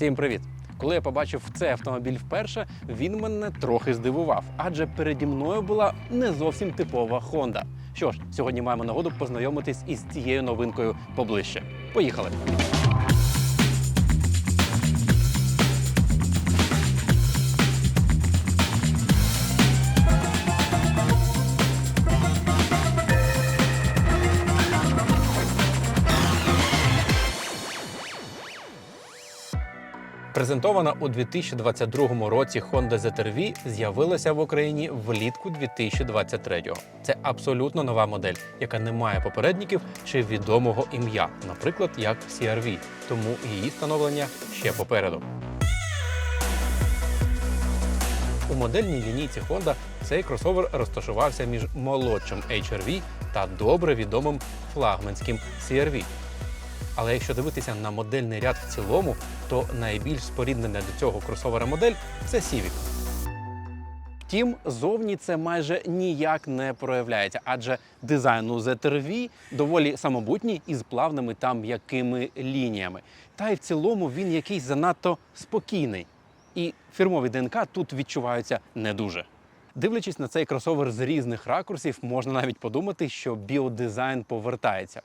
Всім привіт! Коли я побачив цей автомобіль вперше, він мене трохи здивував, адже переді мною була не зовсім типова Honda. Що ж, сьогодні маємо нагоду познайомитись із цією новинкою поближче. Поїхали! Презентована у 2022 році Honda ZR-V з'явилася в Україні влітку 2023-го. Це абсолютно нова модель, яка не має попередників чи відомого ім'я, наприклад, як CR-V, тому її становлення ще попереду. У модельній лінійці Honda цей кросовер розташувався між молодшим HR-V та добре відомим флагманським CR-V. Але якщо дивитися на модельний ряд в цілому, то найбільш споріднена до цього кросовера модель це Civic. Втім, зовні це майже ніяк не проявляється, адже дизайн у ZR-V доволі самобутній із плавними та м'якими лініями. Та й в цілому він якийсь занадто спокійний. І фірмові ДНК тут відчуваються не дуже. Дивлячись на цей кросовер з різних ракурсів, можна навіть подумати, що біодизайн повертається.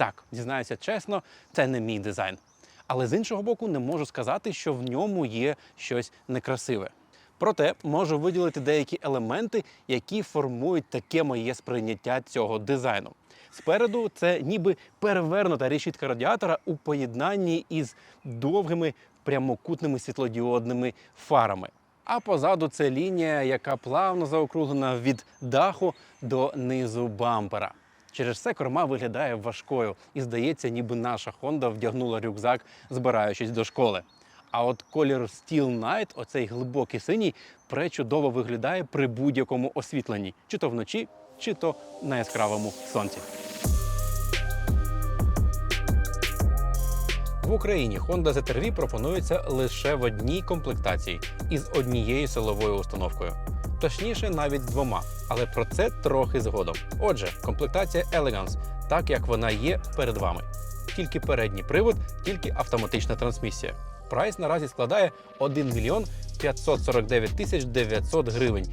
Так, дізнаюся чесно, це не мій дизайн. Але з іншого боку, не можу сказати, що в ньому є щось некрасиве. Проте можу виділити деякі елементи, які формують таке моє сприйняття цього дизайну. Спереду це ніби перевернута решітка радіатора у поєднанні із довгими прямокутними світлодіодними фарами. А позаду це лінія, яка плавно заокруглена від даху до низу бампера. Через це корма виглядає важкою і здається, ніби наша Honda вдягнула рюкзак, збираючись до школи. А от колір Steel Night, оцей глибокий синій, пречудово виглядає при будь-якому освітленні, чи то вночі, чи то на яскравому сонці. В Україні Honda ZR-V пропонується лише в одній комплектації із однією силовою установкою. Точніше, навіть двома, але про це трохи згодом. Отже, комплектація Elegance, так як вона є перед вами. Тільки передній привод, тільки автоматична трансмісія. Прайс наразі складає 1 мільйон 549 тисяч 900 гривень,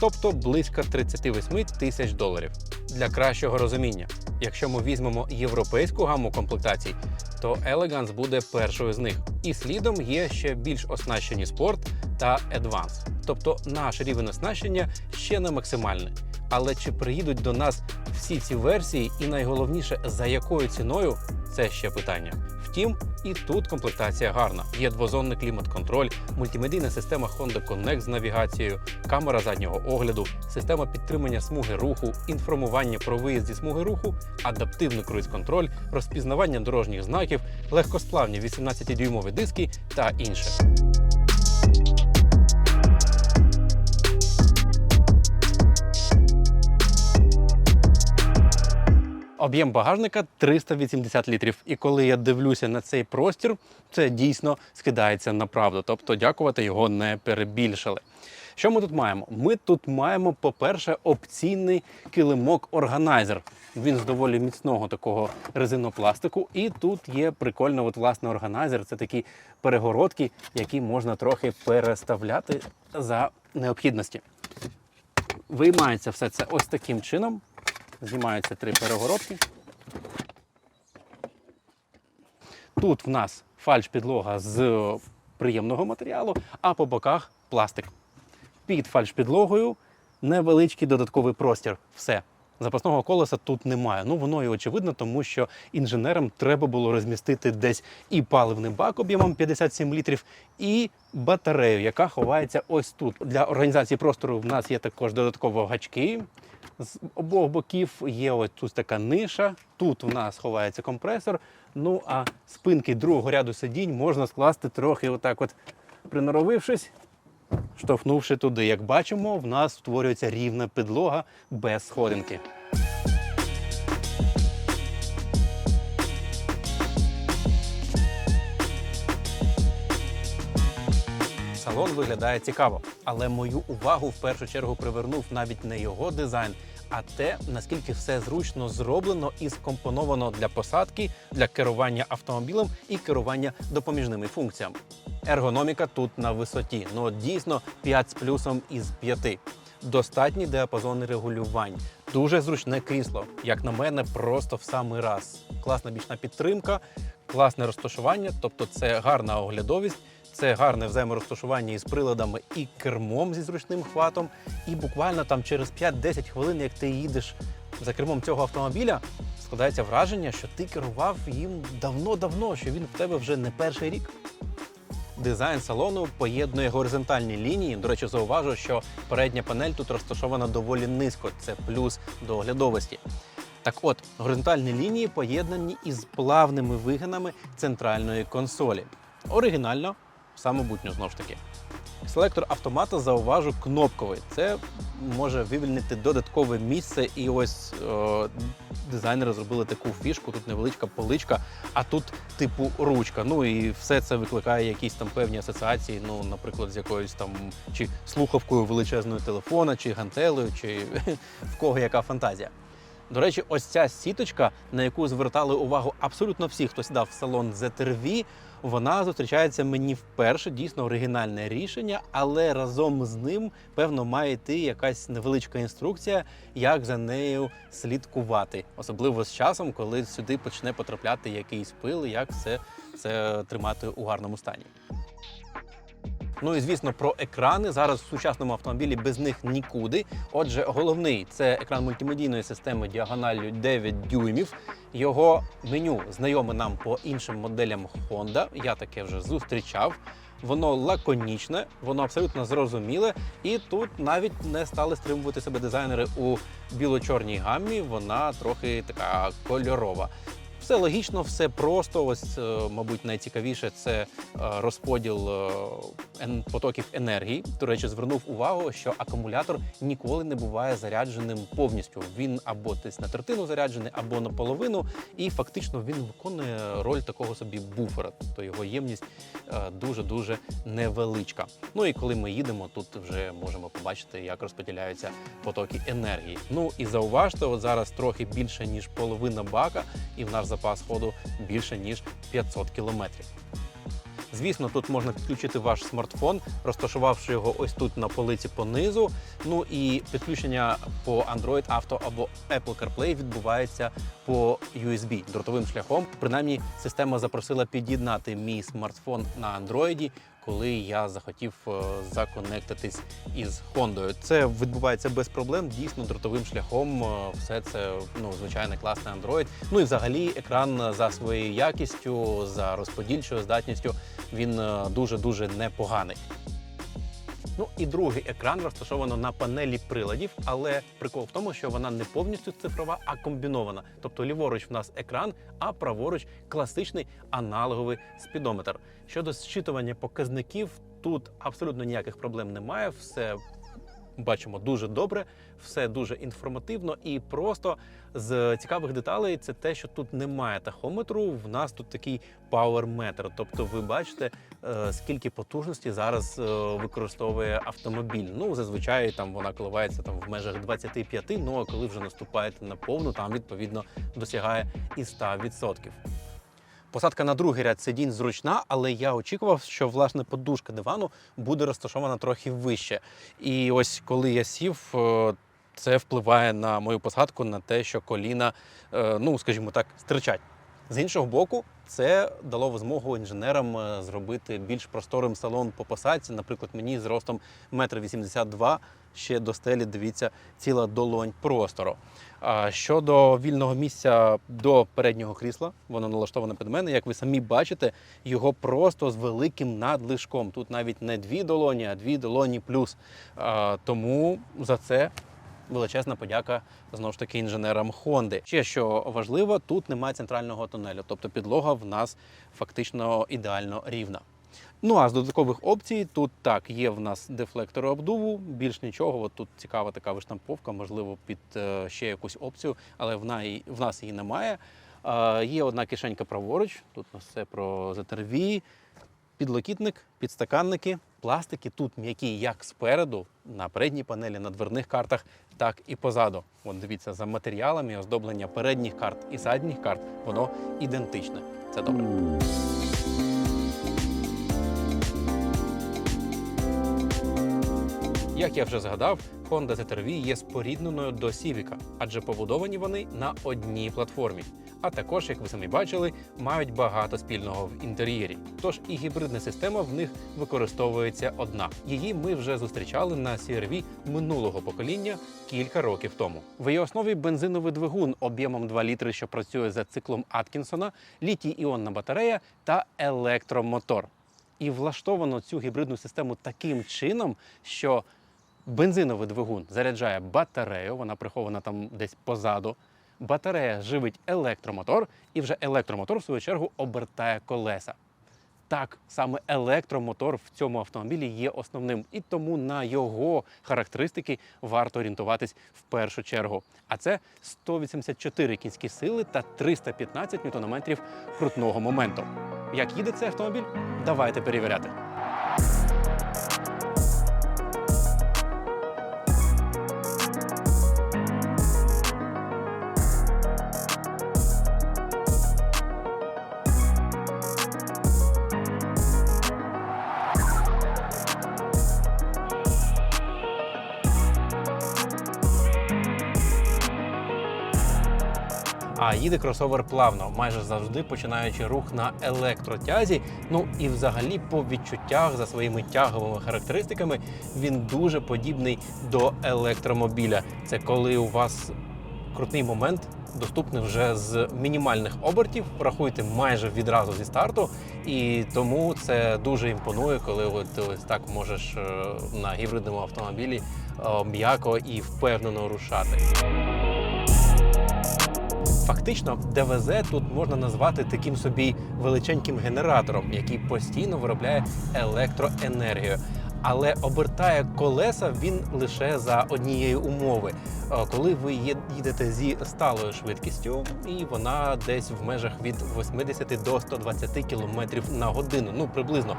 тобто близько 38 тисяч доларів. Для кращого розуміння, якщо ми візьмемо європейську гаму комплектацій, то Elegance буде першою з них. І слідом є ще більш оснащені Sport та Advance. Тобто наш рівень оснащення ще не максимальний. Але чи приїдуть до нас всі ці версії, і найголовніше, за якою ціною, це ще питання. Втім, і тут комплектація гарна. Є двозонний клімат-контроль, мультимедійна система Honda Connect з навігацією, камера заднього огляду, система підтримання смуги руху, інформування про виїзд зі смуги руху, адаптивний круїз-контроль, розпізнавання дорожніх знаків, легкосплавні 18-дюймові диски та інше. Об'єм багажника 380 літрів. І коли я дивлюся на цей простір, це дійсно скидається на правду. Тобто, дякувати його не перебільшили. Що ми тут маємо? Ми тут маємо, по-перше, опційний килимок органайзер. Він з доволі міцного такого резинопластику. І тут є прикольно, от власне органайзер. Це такі перегородки, які можна трохи переставляти за необхідності. Виймається все це ось таким чином. Знімаються три перегородки. Тут в нас фальш-підлога з приємного матеріалу, а по боках пластик. Під фальш-підлогою невеличкий додатковий простір. Все. Запасного колеса тут немає. Ну воно і очевидно, тому що інженерам треба було розмістити десь і паливний бак об'ємом 57 літрів, і батарею, яка ховається ось тут. Для організації простору в нас є також додатково гачки. З обох боків є ось тут така ниша. Тут у нас ховається компресор. Ну а спинки другого ряду сидінь можна скласти трохи, отак, от приноровившись, штовхнувши туди. Як бачимо, в нас створюється рівна підлога без сходинки. Салон виглядає цікаво, але мою увагу в першу чергу привернув навіть не його дизайн, а те, наскільки все зручно зроблено і скомпоновано для посадки, для керування автомобілем і керування допоміжними функціями. Ергономіка тут на висоті. Ну дійсно 5 з плюсом із 5. Достатній діапазон регулювань. Дуже зручне крісло. Як на мене, просто в самий раз. Класна бічна підтримка, класне розташування, тобто це гарна оглядовість, це гарне взаєморозташування із приладами і кермом зі зручним хватом. І буквально там через 5-10 хвилин, як ти їдеш за кермом цього автомобіля, складається враження, що ти керував їм давно-давно, що він в тебе вже не перший рік. Дизайн салону поєднує горизонтальні лінії. До речі, зауважу, що передня панель тут розташована доволі низько. Це плюс до оглядовості. Так от, горизонтальні лінії поєднані із плавними вигинами центральної консолі. Оригінально, самобутньо знову ж таки. Селектор автомата зауважу кнопковий. Це може вивільнити додаткове місце. І ось е, дизайнери зробили таку фішку. Тут невеличка поличка, а тут типу ручка. Ну і все це викликає якісь там певні асоціації. Ну, наприклад, з якоюсь там чи слухавкою величезного телефона, чи гантелею, чи в кого яка фантазія. До речі, ось ця сіточка, на яку звертали увагу абсолютно всі, хто сідав в салон ZRV, вона зустрічається мені вперше, дійсно оригінальне рішення, але разом з ним, певно, має йти якась невеличка інструкція, як за нею слідкувати, особливо з часом, коли сюди почне потрапляти якийсь пил, як все це тримати у гарному стані. Ну і звісно, про екрани зараз в сучасному автомобілі без них нікуди. Отже, головний це екран мультимедійної системи діагоналлю 9 дюймів. Його меню знайоме нам по іншим моделям Honda. Я таке вже зустрічав. Воно лаконічне, воно абсолютно зрозуміле, і тут навіть не стали стримувати себе дизайнери у біло-чорній гаммі. Вона трохи така кольорова. Все логічно, все просто. Ось, е, мабуть, найцікавіше це е, розподіл е, потоків енергії. До речі, звернув увагу, що акумулятор ніколи не буває зарядженим повністю. Він або десь на третину заряджений, або наполовину, і фактично він виконує роль такого собі буфера. Тобто його ємність дуже дуже невеличка. Ну і коли ми їдемо, тут вже можемо побачити, як розподіляються потоки енергії. Ну і зауважте, от зараз трохи більше ніж половина бака, і в наш запас ходу більше ніж 500 кілометрів. Звісно, тут можна підключити ваш смартфон, розташувавши його ось тут на полиці понизу. Ну і підключення по Android Auto або Apple CarPlay відбувається по USB дротовим шляхом. Принаймні, система запросила під'єднати мій смартфон на Android, коли я захотів е, законектитись із Хондою. Це відбувається без проблем, дійсно дротовим шляхом. е, Все це ну звичайно класний Android. Ну і взагалі екран за своєю якістю, за розподільчою здатністю він дуже дуже непоганий. Ну і другий екран розташовано на панелі приладів, але прикол в тому, що вона не повністю цифрова, а комбінована. Тобто ліворуч в нас екран, а праворуч класичний аналоговий спідометр. Щодо зчитування показників, тут абсолютно ніяких проблем немає. Все бачимо дуже добре, все дуже інформативно і просто з цікавих деталей це те, що тут немає тахометру. В нас тут такий пауерметр. Тобто, ви бачите, е, скільки потужності зараз е, використовує автомобіль. Ну зазвичай там вона коливається там в межах 25, Ну а коли вже наступаєте на повну, там відповідно досягає і 100%. Посадка на другий ряд сидінь зручна, але я очікував, що власне подушка дивану буде розташована трохи вище. І ось коли я сів, е, це впливає на мою посадку, на те, що коліна, е, ну скажімо так, стирчать. З іншого боку, це дало змогу інженерам е, зробити більш просторим салон по посадці. Наприклад, мені з ростом 1,82 м ще до стелі, дивіться, ціла долонь простору. Щодо вільного місця до переднього крісла, воно налаштоване під мене. Як ви самі бачите, його просто з великим надлишком. Тут навіть не дві долоні, а дві долоні плюс. Тому за це величезна подяка знову ж таки інженерам Хонди. Ще що важливо, тут немає центрального тунелю, тобто підлога в нас фактично ідеально рівна. Ну а з додаткових опцій тут так є в нас дефлектори обдуву. Більш нічого. От тут цікава така виштамповка, можливо, під е, ще якусь опцію, але в, нас її немає. Є одна кишенька праворуч. Тут у нас все про ZRV, підлокітник, підстаканники, пластики тут м'які як спереду, на передній панелі, на дверних картах, так і позаду. От дивіться, за матеріалами оздоблення передніх карт і задніх карт воно ідентичне. Це добре. Як я вже згадав, Honda ZR-V є спорідненою до Civic, адже побудовані вони на одній платформі. А також, як ви самі бачили, мають багато спільного в інтер'єрі. Тож і гібридна система в них використовується одна. Її ми вже зустрічали на CR-V минулого покоління кілька років тому. В її основі бензиновий двигун об'ємом 2 літри, що працює за циклом Аткінсона, літій-іонна батарея та електромотор. І влаштовано цю гібридну систему таким чином, що бензиновий двигун заряджає батарею, вона прихована там десь позаду. Батарея живить електромотор, і вже електромотор, в свою чергу, обертає колеса. Так, саме електромотор в цьому автомобілі є основним, і тому на його характеристики варто орієнтуватись в першу чергу. А це 184 кінські сили та 315 ньютонометрів крутного моменту. Як їде цей автомобіль? Давайте перевіряти. А їде кросовер плавно, майже завжди починаючи рух на електротязі. Ну і взагалі по відчуттях за своїми тяговими характеристиками він дуже подібний до електромобіля. Це коли у вас крутний момент. Доступний вже з мінімальних обертів, рахуйте майже відразу зі старту, і тому це дуже імпонує, коли ти ось так можеш е, на гібридному автомобілі е, м'яко і впевнено рушати. Фактично, ДВЗ тут можна назвати таким собі величеньким генератором, який постійно виробляє електроенергію. Але обертає колеса він лише за однієї умови, Е, коли ви їдете зі сталою швидкістю, і вона десь в межах від 80 до 120 км на годину. Ну приблизно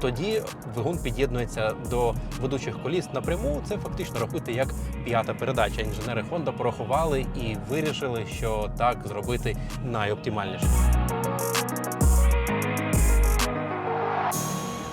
тоді двигун під'єднується до ведучих коліс напряму. Це фактично рахуйте як п'ята передача. Інженери Honda порахували і вирішили, що так зробити найоптимальніше.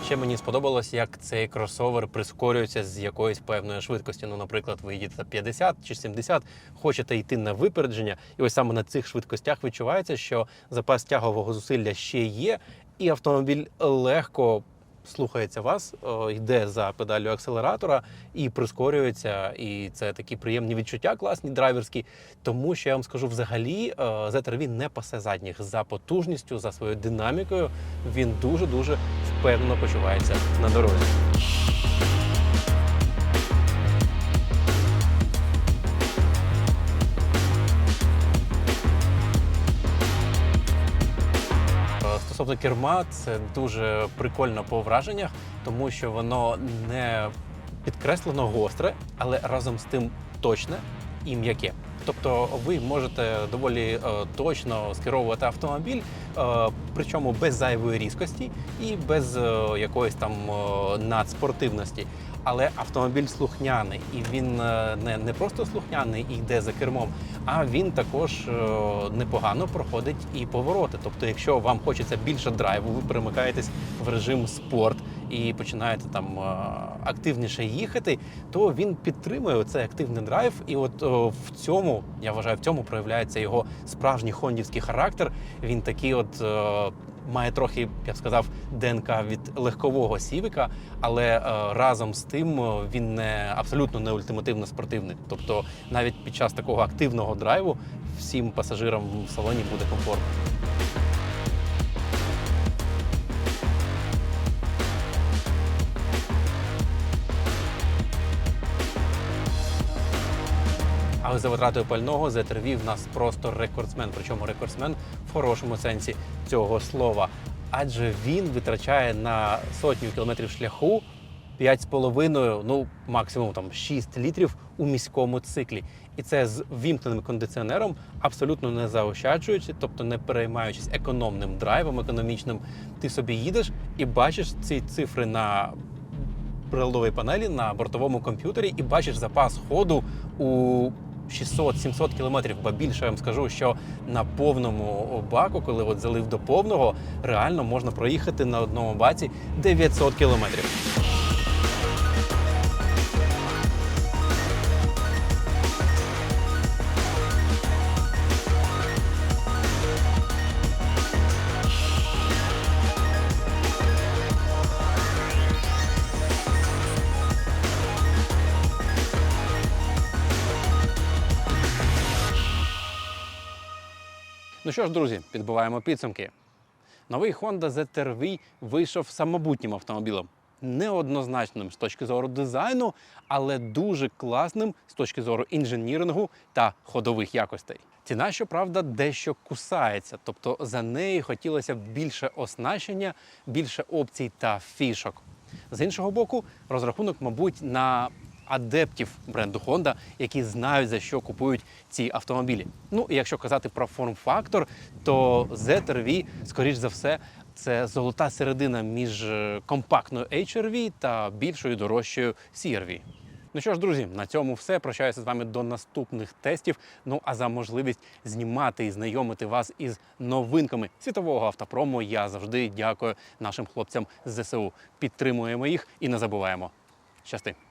Ще мені сподобалось, як цей кросовер прискорюється з якоїсь певної швидкості. Ну, наприклад, ви їдете 50 чи 70, хочете йти на випередження, і ось саме на цих швидкостях відчувається, що запас тягового зусилля ще є, і автомобіль легко слухається вас, йде за педалю акселератора і прискорюється. І це такі приємні відчуття, класні драйверські. Тому що я вам скажу, взагалі е, ZR-V не пасе задніх за потужністю, за своєю динамікою. Він дуже дуже впевнено почувається на дорозі. Стосовно керма, це дуже прикольно по враженнях, тому що воно не підкреслено гостре, але разом з тим точне і м'яке. Тобто ви можете доволі е, точно скеровувати автомобіль, е, причому без зайвої різкості і без е, якоїсь там надспортивності. Але автомобіль слухняний, і він не, не просто слухняний і йде за кермом, а він також непогано проходить і повороти. Тобто, якщо вам хочеться більше драйву, ви перемикаєтесь в режим спорт і починаєте там активніше їхати, то він підтримує цей активний драйв. І от в цьому я вважаю, в цьому проявляється його справжній хондівський характер. Він такий, от. е, Має трохи, я б сказав, ДНК від легкового сівика, але е, разом з тим е, він не абсолютно не ультимативно спортивний. Тобто, навіть під час такого активного драйву всім пасажирам в салоні буде комфортно. Але за витратою пального ZR-V нас просто рекордсмен, причому рекордсмен в хорошому сенсі цього слова. Адже він витрачає на сотню кілометрів шляху 5,5, ну максимум там 6 літрів у міському циклі. І це з вімкненим кондиціонером, абсолютно не заощаджуючи, тобто не переймаючись економним драйвом, економічним. Ти собі їдеш і бачиш ці цифри на приладовій панелі на бортовому комп'ютері і бачиш запас ходу у 600-700 кілометрів. Ба більше я вам скажу, що на повному баку, коли от залив до повного, реально можна проїхати на одному баці 900 кілометрів. Ну що ж, друзі, підбиваємо підсумки. Новий Honda ZR-V вийшов самобутнім автомобілем. Неоднозначним з точки зору дизайну, але дуже класним з точки зору інженірингу та ходових якостей. Ціна, щоправда, дещо кусається, тобто за неї хотілося б більше оснащення, більше опцій та фішок. З іншого боку, розрахунок, мабуть, на адептів бренду Honda, які знають за що купують ці автомобілі. Ну і якщо казати про форм-фактор, то ZR-V, скоріш за все, це золота середина між е, компактною HR-V та більшою дорожчою CR-V. Ну що ж, друзі, на цьому все. Прощаюся з вами до наступних тестів. Ну а за можливість знімати і знайомити вас із новинками світового автопрому. Я завжди дякую нашим хлопцям з ЗСУ. Підтримуємо їх і не забуваємо. Щасти!